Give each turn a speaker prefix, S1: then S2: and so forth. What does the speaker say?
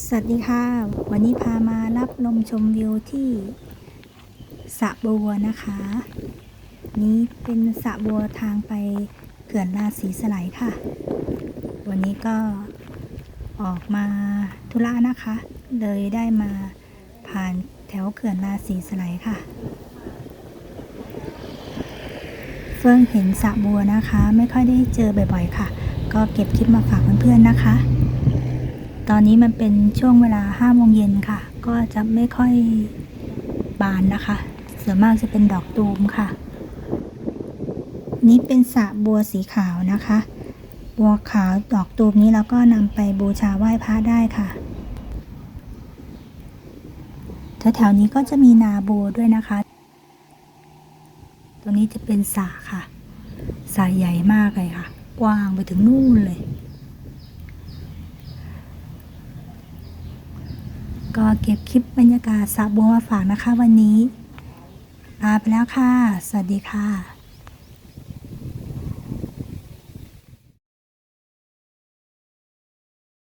S1: สวัสดีค่ะ วันนี้พามารับลมชมวิวที่สระบัวนะคะ นี้เป็นสระบัวทางไปเขื่อนราศีสไลค่ะ วันนี้ก็ออกมาธุระนะคะ เลยได้มาผ่านแถวเขื่อนราศีสไลค่ะ เฟื่องเห็นสระบัวนะคะ ไม่ค่อยได้เจอบ่อยๆค่ะ ก็เก็บคลิปมาฝากเพื่อนๆนะคะ ตอนนี้มันเป็นช่วงเวลา5โมงเย็นค่ะ ก็จะไม่ค่อยบานนะคะ ส่วนมากจะเป็นดอกตูมค่ะ นี้เป็นสระบัวสีขาวนะคะ บัวขาวดอกตูมนี้เราก็นำไปบูชาไหว้พระได้ค่ะแถวๆนี้ก็จะมีนาบัวด้วยนะคะ ตรงนี้จะเป็นสระค่ะสระใหญ่มากเลยค่ะ กว้างไปถึงนู่นเลย ก็เก็บคลิปบรรยากาศสระบัวมาฝากนะคะวันนี้ลาไปแล้วค่ะ สวัสดีค่ะ